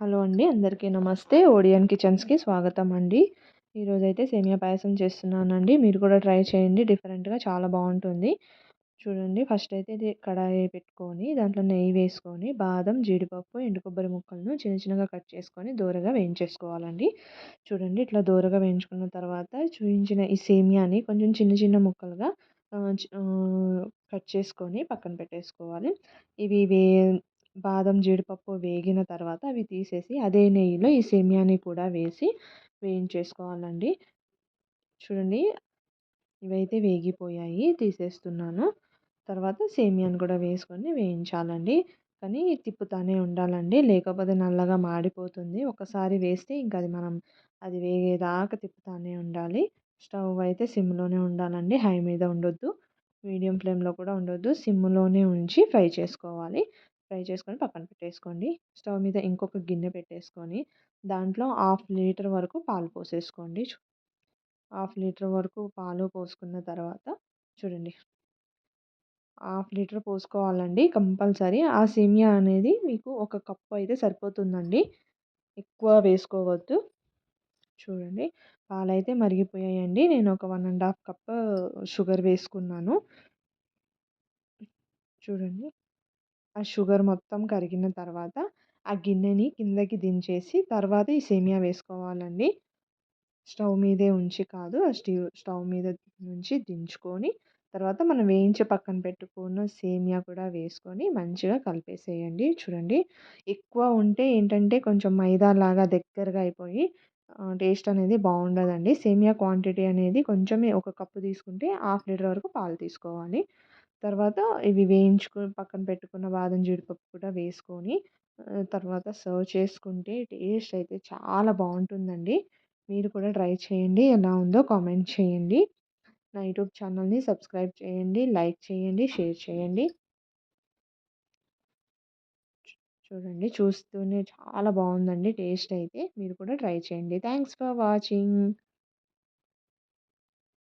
Hello అండి. అందరికీ నమస్తే. ఓడియన్ కిచెన్స్కి స్వాగతం అండి. ఈరోజైతే సేమియా పాయసం చేస్తున్నానండి. మీరు కూడా ట్రై చేయండి. డిఫరెంట్గా చాలా బాగుంటుంది. చూడండి. ఫస్ట్ అయితే ఇది కడాయి పెట్టుకొని దాంట్లో నెయ్యి వేసుకొని బాదం జీడిపప్పు ఎండు కొబ్బరి ముక్కలను చిన్న చిన్నగా కట్ చేసుకొని దూరగా వేయించేసుకోవాలండి. చూడండి. ఇట్లా దూరగా వేయించుకున్న తర్వాత చూపించిన ఈ సేమియాని కొంచెం చిన్న చిన్న ముక్కలుగా కట్ చేసుకొని పక్కన పెట్టేసుకోవాలి. ఇవి వే బాదం జీడిపప్పు వేగిన తర్వాత అవి తీసేసి అదే నెయ్యిలో ఈ సేమియాని కూడా వేసి వేయించేసుకోవాలండి. చూడండి ఇవైతే వేగిపోయాయి తీసేస్తున్నాను. తర్వాత సేమియాని కూడా వేసుకొని వేయించాలండి. కానీ తిప్పుతానే ఉండాలండి. లేకపోతే నల్లగా మాడిపోతుంది. ఒకసారి వేస్తే ఇంకా అది మనం అది వేగేదాకా తిప్పుతానే ఉండాలి. స్టవ్ అయితే సిమ్లోనే ఉండాలండి. హై మీద ఉండొద్దు. మీడియం ఫ్లేమ్లో కూడా ఉండొద్దు. సిమ్లోనే ఉంచి ఫ్రై చేసుకోవాలి. ఫ్రై చేసుకొని పక్కన పెట్టేసుకోండి. స్టవ్ మీద ఇంకొక గిన్నె పెట్టేసుకొని దాంట్లో హాఫ్ లీటర్ వరకు పాలు పోసేసుకోండి. హాఫ్ లీటర్ వరకు పాలు పోసుకున్న తర్వాత చూడండి. హాఫ్ లీటర్ పోసుకోవాలండి కంపల్సరీ. ఆ సేమియా అనేది మీకు ఒక కప్పు అయితే సరిపోతుందండి. ఎక్కువ వేసుకోవద్దు. చూడండి. పాలైతే మరిగిపోయాయండి. నేను ఒక one and half cup sugar వేసుకున్నాను. చూడండి. ఆ షుగర్ మొత్తం కరిగిన తర్వాత ఆ గిన్నెని కిందకి దించేసి తర్వాత ఈ సేమియా వేసుకోవాలండి. స్టవ్ మీదే ఉంచి కాదు ఆ స్టీవ్ స్టవ్ మీద నుంచి దించుకొని తర్వాత మనం వేయించి పక్కన పెట్టుకున్న సేమియా కూడా వేసుకొని మంచిగా కలిపేసేయండి. చూడండి ఎక్కువ ఉంటే ఏంటంటే కొంచెం మైదా లాగా దగ్గరగా అయిపోయి టేస్ట్ అనేది బాగుండదండి. సేమియా క్వాంటిటీ అనేది కొంచెమే ఒక కప్పు తీసుకుంటే హాఫ్ లీటర్ వరకు పాలు తీసుకోవాలి. తర్వాత ఇవి వేయించుకొని పక్కన పెట్టుకున్న బాదం జీడిపప్పు కూడా వేసుకొని తర్వాత సర్వ్ చేసుకుంటే టేస్ట్ అయితే చాలా బాగుంటుందండి. మీరు కూడా ట్రై చేయండి. ఎలా ఉందో కామెంట్ చేయండి. నా యూట్యూబ్ ఛానల్ని సబ్స్క్రైబ్ చేయండి లైక్ చేయండి షేర్ చేయండి. చూడండి చూస్తూనే చాలా బాగుందండి టేస్ట్ అయితే. మీరు కూడా ట్రై చేయండి. Thanks for watching.